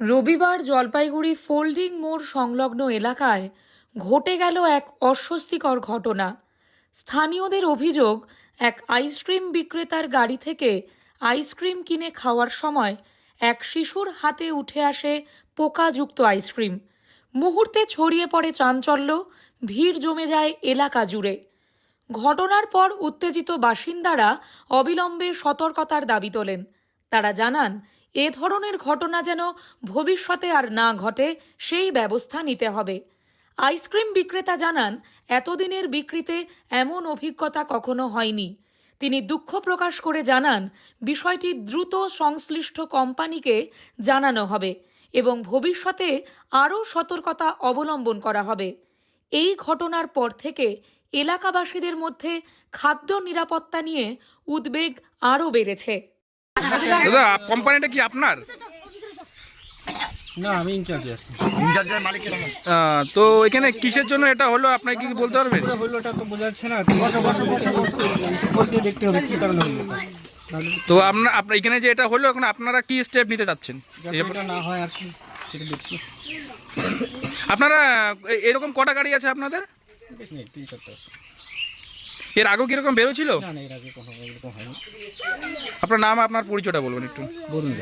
রবিবার জলপাইগুড়ি ফোল্ডিং মোড় সংলগ্ন এলাকায় ঘটে গেল এক অস্বস্তিকর ঘটনা। স্থানীয়দের অভিযোগ, এক আইসক্রিম বিক্রেতার গাড়ি থেকে আইসক্রিম কিনে খাওয়ার সময় এক শিশুর হাতে উঠে আসে পোকাযুক্ত আইসক্রিম। মুহূর্তে ছড়িয়ে পড়ে চাঞ্চল্য, ভিড় জমে যায় এলাকা জুড়ে। ঘটনার পর উত্তেজিত বাসিন্দারা অবিলম্বে সতর্কতার দাবি তোলেন। তারা জানান, এ ধরনের ঘটনা যেন ভবিষ্যতে আর না ঘটে, সেই ব্যবস্থা নিতে হবে। আইসক্রিম বিক্রেতা জানান, এতদিনের বিক্রিতে এমন অভিজ্ঞতা কখনো হয়নি। তিনি দুঃখ প্রকাশ করে জানান, বিষয়টি দ্রুত সংশ্লিষ্ট কোম্পানিকে জানানো হবে এবং ভবিষ্যতে আরও সতর্কতা অবলম্বন করা হবে। এই ঘটনার পর থেকে এলাকাবাসীদের মধ্যে খাদ্য নিরাপত্তা নিয়ে উদ্বেগ আরও বেড়েছে। দাদা কোম্পানিটা কি আপনার? না আমি ইনচার্জে আছি। ইনচার্জের মালিক তো এখানে কিসের জন্য এটা হলো আপনার কি বলতে পারবেন পুরো হইল ওটা তো বোঝা যাচ্ছে না বসে বসে বসে বলতে দেখতে হবে কি কারণে এটা। নাহলে তো আপনার আপনার এখানে যে এটা হলো এখন আপনারা কি স্টেপ নিতে চাচ্ছেন? এটা না হয় আর কি সেটা দেখছি। আপনারা এরকম কটা গাড়ি আছে আপনাদের? বেশ নেই তিন চারটা আছে। এর আগেও কীরকম বেরোছিল না না এর আগে কখনো এরকম হয়নি। আপনার নাম আপনার পরিচয়টা বলবেন একটু। বলুন